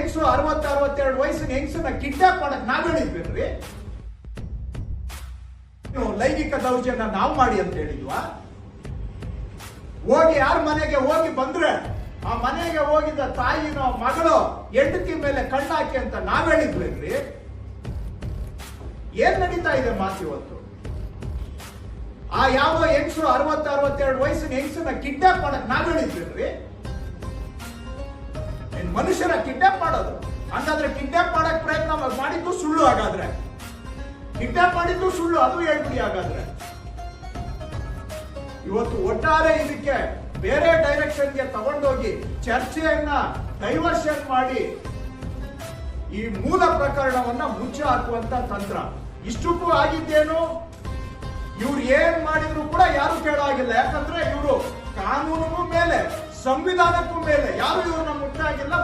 ಹೆಂಗಸು ಅರವತ್ತ, ಅರವತ್ತೆರಡು ವಯಸ್ಸಿನ ಹೆಂಗಸನ್ನ ಕಿಡ್ನಾಪ್ ಮಾಡಕ್ ನಾವ್ ಹೇಳಿದ್ವಿ ನೀವು ಲೈಂಗಿಕ ದೌರ್ಜನ್ಯ ನಾವು ಮಾಡಿ ಅಂತ ಹೇಳಿದ್ವಾ? ಹೋಗಿ ಯಾರ ಮನೆಗೆ ಹೋಗಿ ಬಂದ್ರೆ ಆ ಮನೆಗೆ ಹೋಗಿದ್ದ ತಾಯಿನೋ ಮಗಳು ಹೆಂಡತಿ ಮೇಲೆ ಕಣ್ಣಾಕಿ ಅಂತ ನಾವ್ ಹೇಳಿದ್ವಿ ಏನ್ ನಡೀತಾ ಇದೆ ಮಾತು ಇವತ್ತು? ಆ ಯಾವ ಹೆಂಗಸರು ಅರವತ್ತ, ಅರವತ್ತೆರಡು ವಯಸ್ಸಿನ ಹೆಂಗಸನ್ನ ಕಿಡ್ನಾಪ್ ಮಾಡಕ್ ನಾವ್ ಹೇಳಿದ್ವಿ ಮನುಷ್ಯರ ಕಿಡ್ನಾಪ್ ಮಾಡೋದು. ಹಂಗಾದ್ರೆ ಕಿಡ್ನಾಪ್ ಮಾಡಕ್ ಪ್ರಯತ್ನ ಮಾಡಿದ್ದು ಸುಳ್ಳು ಹಾಗಾದ್ರೆ. ಕಿಡ್ನಾಪ್ ಮಾಡಿದ್ದು ಸುಳ್ಳು, ಅದು ಹೇಳ್ಬಿಡಿ ಹಾಗಾದ್ರೆ. ಇವತ್ತು ಒಟ್ಟಾರೆ ಇದಕ್ಕೆ ಬೇರೆ ಡೈರೆಕ್ಷನ್ಗೆ ತಗೊಂಡೋಗಿ ಚರ್ಚೆಯನ್ನ ಡೈವರ್ಷನ್ ಮಾಡಿ ಈ ಮೂಲ ಪ್ರಕರಣವನ್ನ ಮುಚ್ಚಿ ಹಾಕುವಂತ ತಂತ್ರ. ಇಷ್ಟಕ್ಕೂ ಆಗಿದ್ದೇನು? ಇವ್ರು ಏನ್ ಮಾಡಿದ್ರು ಕೂಡ ಯಾರು ಕೇಳಾಗಿಲ್ಲ ಯಾಕಂದ್ರೆ ಸಂವಿಧಾನಕ್ಕೂ ಮೇಲೆ ಯಾರು ಇವ್ರನ್ನ ಮುಟ್ಟಾಗಿಲ್ಲ